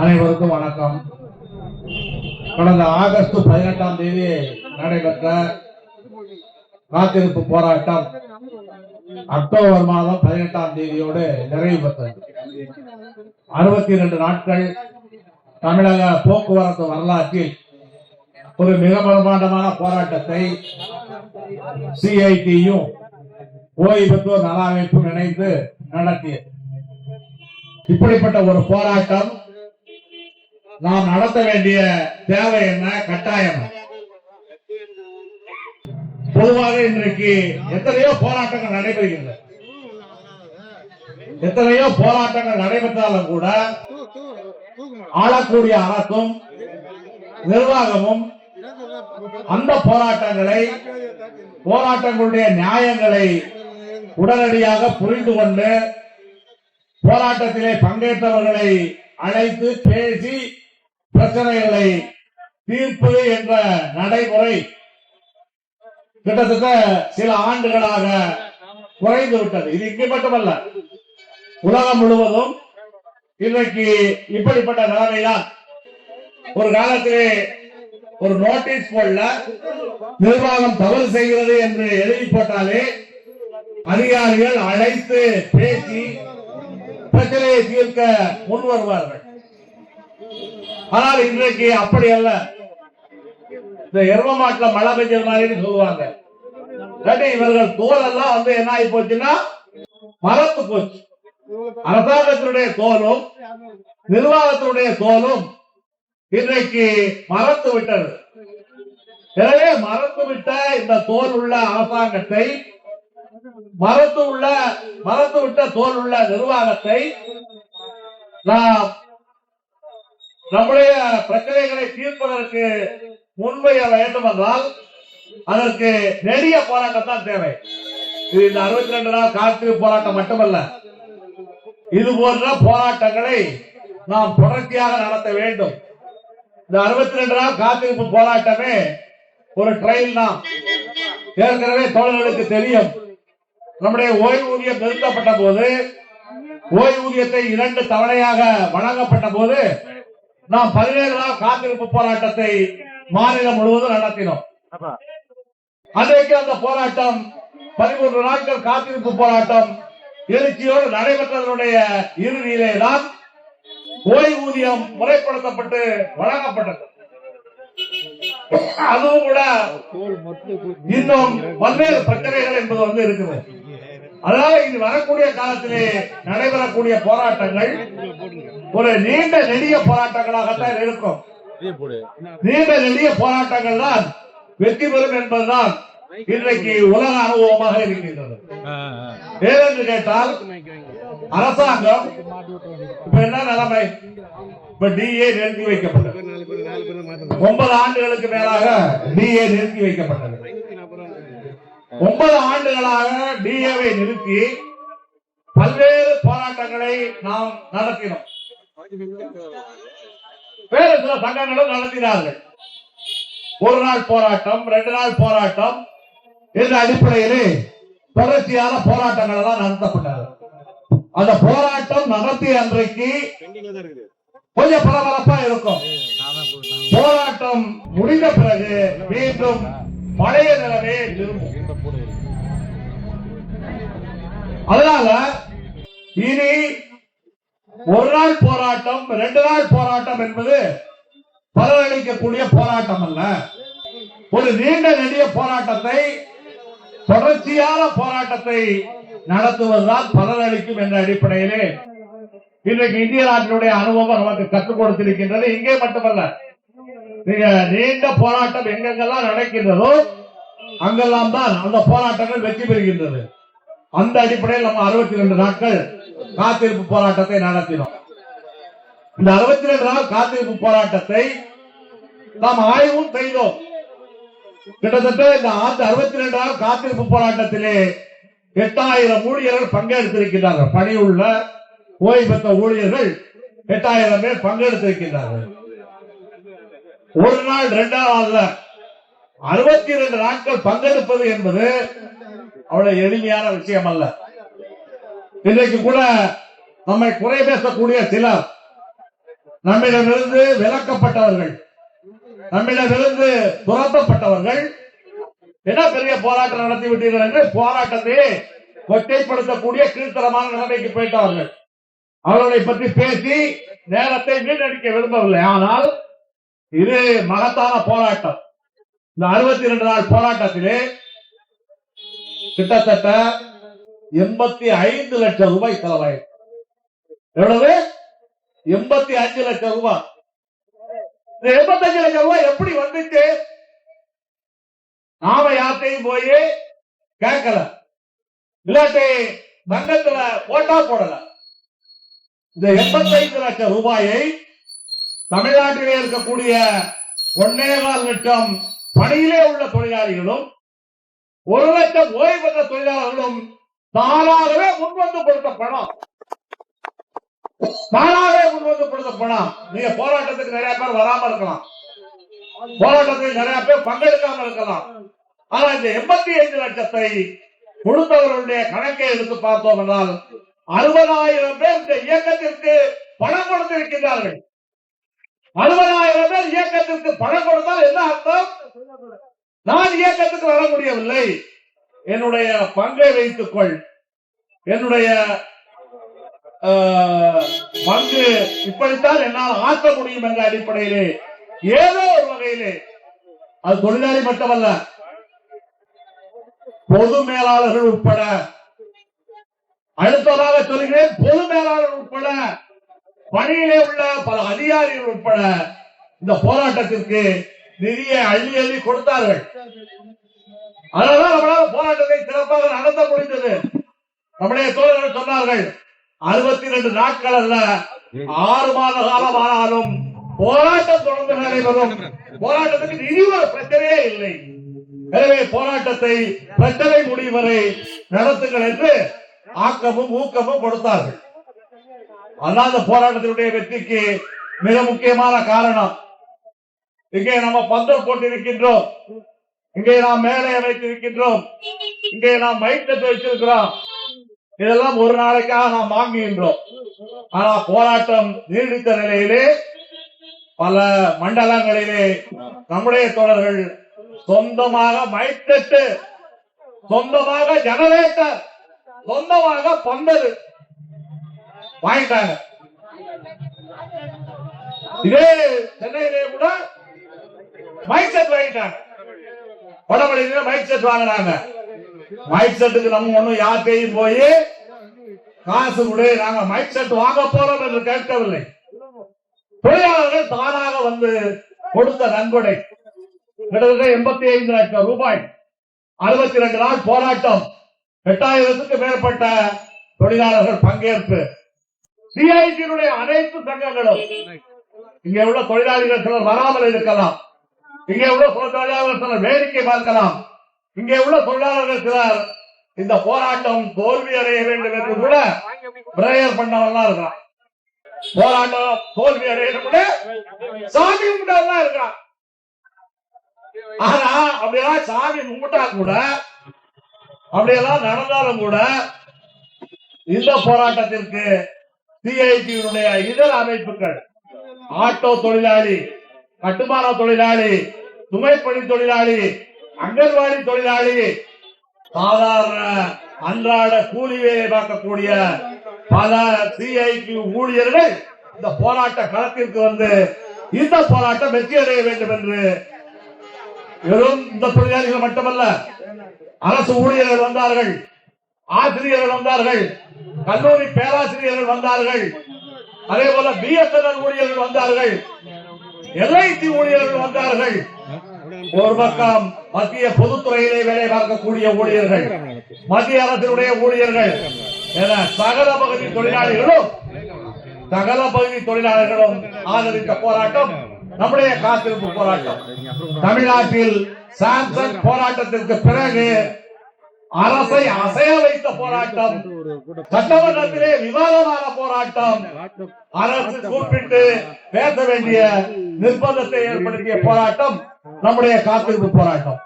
அனைவருக்கும் வணக்கம். கடந்த ஆகஸ்ட் பதினெட்டாம் தேதி நடைபெற்ற காத்திருப்பு போராட்டம் அக்டோபர் மாதம் பதினெட்டாம் தேதியோடு நிறைவு பெற்றது. அறுபத்தி இரண்டு நாட்கள் தமிழக போக்குவரத்து வரலாற்றில் ஒரு மிக பிரமாண்டமான போராட்டத்தை சிஐடியும் ஓய்வு பெற்றோர் நல அமைப்பும் இணைந்து நடத்தியது. இப்படிப்பட்ட ஒரு போராட்டம் நாம் நடத்த வேண்டிய தேவை என்ன? கட்டாயம். பொதுவாக இன்றைக்கு எத்தனையோ போராட்டங்கள் நடைபெறுகின்றன எத்தனையோ போராட்டங்கள் நடைபெற்றாலும் கூட ஆளக்கூடிய அரசும் நிர்வாகமும் அந்த போராட்டங்களை போராட்டங்களுடைய நியாயங்களை உடனடியாக புரிந்து கொண்டு போராட்டத்திலே பங்கேற்றவர்களை அழைத்து பேசி பிரச்சனைகளை தீர்ப்பது என்ற நடைமுறை கிட்டத்தட்ட சில ஆண்டுகளாக குறைந்து விட்டது. இது இங்கே மட்டுமல்ல. உலகம் முழுவதும் இன்றைக்கு இப்படிப்பட்ட நிலைமைதான். ஒரு காலத்திலே ஒரு நோட்டீஸ் போடல நிர்வாகம் தவறு செய்கிறது என்று எழுதி போட்டாலே அதிகாரிகள் அழைத்து பேசி பிரச்சனையை தீர்க்க முன் வருவார்கள். ஆனால் இன்றைக்கு அப்படி அல்ல. இந்த எரும மாட்டுல மழை பெஞ்சது மாதிரி சொல்லுவாங்க. இவர்கள் தோல் எல்லாம் வந்து என்ன ஆகி போச்சுன்னா மரத்து போச்சு. அரசாங்கத்தினுடைய தோலும் நிர்வாகத்தினுடைய தோலும் இன்றைக்கு மறத்து விட்டது. எனவே மறந்து விட்ட இந்த தோல் உள்ள அரசாங்கத்தை மறந்து உள்ள மறந்து விட்ட தோல் உள்ள நிர்வாகத்தை நாம் நம்முடைய பிரச்சனைகளை தீர்ப்பதற்கு முன்வைய வேண்டும் என்றால் அதற்கு நெடிய போராட்டம் தான் தேவை. இது இந்த அறுபத்தி ரெண்டு நாள் காற்று போராட்டம் மட்டுமல்ல. இது போன்ற போராட்டங்களை நாம் தொடர்ச்சியாக நடத்த வேண்டும். இந்த அறுபத்தி ரெண்டு நாள் காத்திருப்பு போராட்டமே ஒரு ட்ரையல் தான். ஏற்கனவே தோழர்களுக்கு தெரியும். நம்முடைய ஓய்வூதியம் நிறுத்தப்பட்ட போது ஓய்வூதியத்தை இரண்டு தவணையாக வழங்கப்பட்ட போது நாம் பதினேழு நாள் காத்திருப்பு போராட்டத்தை மாநிலம் முழுவதும் நடத்தினோம். அன்றைக்கு அந்த போராட்டம் பதிமூன்று நாட்கள் காத்திருப்பு போராட்டம் எழுச்சியோடு நடைபெற்றதனுடைய இறுதியிலே தான் ஓய்வூதியம் முறைப்படுத்தப்பட்டு வழங்கப்பட்டது. அதுவும் கூட இன்னும் பல்வேறு பிரச்சனைகள் என்பது வந்து இருக்குது அதாவது இது வரக்கூடிய காலத்திலே நடைபெறக்கூடிய போராட்டங்கள் ஒரு நீண்ட நெடிய போராட்டங்களாகத்தான் இருக்கும். நீண்ட நெடிய போராட்டங்கள் தான் வெற்றி பெறும் என்பதுதான் இன்றைக்கு உலக அனுபவமாக இருக்கின்றது. ஏனென்று கேட்டால் அரசாங்கம் இப்ப என்ன நிலைமை? இப்ப டிஏ நிறுத்தி வைக்கப்பட்டது. ஒன்பது ஆண்டுகளுக்கு மேலாக டிஏ நிறுத்தி வைக்கப்பட்டது. ஒன்பது ஆண்டுகளாக டிஏவை நிறுத்தி பல்வேறு போராட்டங்களை நாம் நடத்தினோம். வேறு சில சங்கங்களும் நடத்தினார்கள். ஒரு நாள் போராட்டம் ரெண்டு நாள் போராட்டம். என்ற அடிப்படையிலே தொடர்ச்சியான போராட்டங்கள் எல்லாம் நடத்தப்பட்டது. அந்த போராட்டம் நடத்திய அன்றைக்கு கொஞ்சம் பரபரப்பா இருக்கும். போராட்டம் முடிந்த பிறகு மீண்டும் பழைய நிலைமையே திரும்பும். அதனால இனி ஒரு நாள் போராட்டம் ரெண்டு நாள் போராட்டம் என்பது பலனளிக்கக்கூடிய போராட்டம் அல்ல. ஒரு நீண்ட நெடிய போராட்டத்தை தொடர்ச்சியான போராட்டத்தை நடத்துவதுதான் பலனளிக்கும் என்ற அடிப்படையிலே இன்றைக்கு இந்திய நாட்டினுடைய அனுபவம் நமக்கு கற்றுக் கொடுத்திருக்கின்றது. இங்கே மட்டுமல்ல நீண்ட போராட்டம் எங்கெங்கெல்லாம் நடக்கின்றதோ அங்கெல்லாம் தான் அந்த போராட்டங்கள் வெற்றி பெறுகின்றது. அந்த அடிப்படையில் நம்ம அறுபத்தி ரெண்டு நாட்கள் காத்திருப்பு போராட்டத்தை நடத்தினோம். இந்த அறுபத்தி ரெண்டு நாள் காத்திருப்பு போராட்டத்தை நாம் ஆய்வும் செய்தோம். கிட்டத்தட்ட இந்த ஆண்டு அறுபத்தி ரெண்டு நாள் காத்திருப்பு போராட்டத்திலே எட்டாயிரம் ஊழியர்கள் பங்கெடுத்திருக்கிறார்கள் உள்ள ஓய்வு பெற்ற ஊழியர்கள் எட்டாயிரம் பேர் பங்கெடுத்திருக்கிறார்கள் ஒரு நாள் ரெண்டாம் நாள்ல அறுபத்தி இரண்டு நாட்கள் பங்கெடுப்பது என்பது அவ்வளவு எளிமையான விஷயம் அல்ல இன்றைக்கு கூட நம்மை குறை பேசக்கூடிய சிலர் நம்மிடமிருந்து விலக்கப்பட்டவர்கள் நம்மிடமிருந்து துரத்தப்பட்டவர்கள் என்ன பெரிய போராட்டம் நடத்தி விட்டீர்கள் என்று போராட்டத்தை கொச்சைப்படுத்தக்கூடிய கீழ்த்தரமான நிலைமைக்கு போயிட்டவர்கள். அவர்களை பற்றி பேசி நேரத்தை வீணடிக்க விரும்பவில்லை. ஆனால் இது மகத்தான போராட்டம். இந்த அறுபத்தி ரெண்டு நாள் போராட்டத்திலே கிட்டத்தட்ட எண்பத்தி ஐந்து லட்சம் ரூபாய் செலவாயிருக்கு. எவ்வளவு? எண்பத்தி அஞ்சு லட்சம் ரூபாய். இந்த எண்பத்தஞ்சு லட்சம் ரூபாய் எப்படி வந்துச்சு? நாம யார்கிட்டையும் போய் கேட்கல. இல்லாட்டி வங்கத்துல போட்டா போடல. இந்த எண்பத்தைந்து லட்சம் ரூபாயை தமிழ்நாட்டிலே இருக்கக்கூடிய ஒன்னேகால் லட்சம் பணியிலே உள்ள தொழிலாளிகளும் ஒரு லட்சம் ஓய்வு பெற்ற தொழிலாளர்களும் தானாகவே முன்வந்து கொடுத்த பணம். தானாகவே முன்வந்து கொடுத்த பணம். நீங்க போராட்டத்துக்கு நிறைய பேர் வராம இருக்கலாம். போராட்டத்தில் நிறைய பேர் பங்கெடுக்காம இருக்கலாம். ஆனா இந்த எண்பத்தி ஐந்து லட்சத்தை கொடுத்தவர்களுடைய கணக்கை எடுத்து பார்த்தோம் என்றால் அறுபதாயிரம் பேர் இந்த இயக்கத்திற்கு பணம் கொடுத்திருக்கிறார்கள் அறுபதாயிரம் பேர் இயக்கத்திற்கு பணம் கொடுத்தால் என்ன அர்த்தம்? நான் இயக்கத்துக்கு வர முடியவில்லை. என்னுடைய பங்கை வைத்துக் கொள் என்னுடைய ஆஹ், பங்கு இப்படித்தான் என்னால் ஆற்ற முடியும் என்ற அடிப்படையிலே ஏதோ ஒரு வகையிலே. அது தொழிலாளி மட்டுமல்ல பொது மேலாளர்கள் உட்பட. அடுத்ததாக சொல்கிறேன் பொது மேலாளர் உட்பட. பணியிலே உள்ள பல அதிகாரிகள் உட்பட இந்த போராட்டத்திற்கு நிதியை அள்ளி அள்ளி கொடுத்தார்கள். அதனால நம்மளால போராட்டத்தை சிறப்பாக நடத்த முடிந்தது. நம்முடைய தோழர்கள் சொன்னார்கள் அறுபத்தி ரெண்டு நாட்கள் அல்ல ஆறு மாத காலம் ஆனாலும் போராட்டம் தொடர்ந்து நடைபெறும். போராட்டத்துக்கு நிதி ஒரு பிரச்சனையே இல்லை. எனவே போராட்டத்தை பிரச்சனை முடிவரை நடத்துங்கள் என்று ஆக்கமும் ஊக்கமும் கொடுத்தார்கள். அதான் அந்த போராட்டத்தினுடைய வெற்றிக்கு மிக முக்கியமான காரணம். இங்கே நம்ம பந்தல் போட்டிருக்கின்றோம். இங்கே நாம் மேலே வைத்திருக்கின்றோம். இங்கே நாம் மைத்தட்டு வைத்திருக்கிறோம். இதெல்லாம் ஒரு நாளைக்காக நாம் வாங்குகின்றோம். ஆனா போராட்டம் நீடித்த நிலையிலே பல மண்டலங்களிலே நம்முடைய தோழர்கள் சொந்தமாக மைத்தட்டு சொந்தமாக ஜனரேட்டர் சொந்தமாக பந்தல் வாங்கிட்டாங்க. இதே சென்னையிலே கூட மைக் செட் வாங்கிட்டாங்க. வடமொழியில மைக் செட் வாங்கினாங்க. மைக் செட்டுக்கு நம்ம ஒண்ணும் யார்கிட்டையும் போய் காசு கொடு நாங்க மைக் செட் வாங்க போறோம் என்று கேட்கவில்லை. தொழிலாளர்கள் தானாக வந்து கொடுத்த நன்கொடை. கிட்டத்தட்ட எண்பத்தி ஐந்து லட்சம் ரூபாய். அறுபத்தி ரெண்டு நாள் போராட்டம். எட்டாயிரத்துக்கு மேற்பட்ட தொழிலாளர்கள் பங்கேற்பு. சிஐடியினுடைய அனைத்து சங்கங்களும் இங்க உள்ள தொழிலாளிகள் சிலர் வராமல் இருக்கலாம். இங்கே உள்ள தொழிலாளர்கள் சிலர் வேடிக்கை பார்க்கலாம். இங்கே உள்ள தொழிலாளர்கள் சிலர் இந்த போராட்டம் தோல்வி அடைய வேண்டும் என்று கூட பிரேயர் பண்ணவெல்லாம் இருக்கான் போராட்டம் தோல்வி அடையணும் கூட சாமி கும்பிட்டவெல்லாம் இருக்கான் ஆனா அப்படியெல்லாம் சாமி கும்பிட்டா கூட அப்படியெல்லாம் நடந்தாலும் கூட இந்த போராட்டத்திற்கு சிஐடியுடைய இதர அமைப்புகள். ஆட்டோ தொழிலாளி கட்டுமான தொழிலாளி துணைப்பணி தொழிலாளி அங்கன்வாடி தொழிலாளி சாதாரண அன்றாட கூலி வேலை பார்க்கக்கூடிய பல சிஐடி ஊழியர்கள் இந்த போராட்ட களத்திற்கு வந்து இந்த போராட்டம் வெற்றி அடைய வேண்டும் என்று வெறும் இந்த தொழிலாளிகள் மட்டுமல்ல அரசு ஊழியர்கள் வந்தார்கள் ஆசிரியர்கள் வந்தார்கள் கல்லூரி பேராசிரியர்கள் வந்தார்கள். அதே போல பிஎஸ்என்எல் ஊழியர்கள் வந்தார்கள். எல்ஐசி ஊழியர்கள் வந்தார்கள். ஒரு பக்கம் மத்திய பொதுத்துறையிலே வேலை பார்க்கக்கூடிய ஊழியர்கள் மத்திய அரசினுடைய ஊழியர்கள் என சகல பகுதி தொழிலாளிகளும் சகல பகுதி தொழிலாளர்களும் ஆதரித்த போராட்டம் நம்முடைய காத்திருப்பு போராட்டம். தமிழ்நாட்டில் சாம்சங் போராட்டத்திற்கு பிறகு அரசை அசைய வைத்த போராட்டம். சட்டமன்றத்திலே விவாதமான போராட்டம். அரசு கூப்பிட்டு பேச வேண்டிய நிர்பந்தத்தை ஏற்படுத்திய போராட்டம் நம்முடைய காத்திருப்பு போராட்டம்.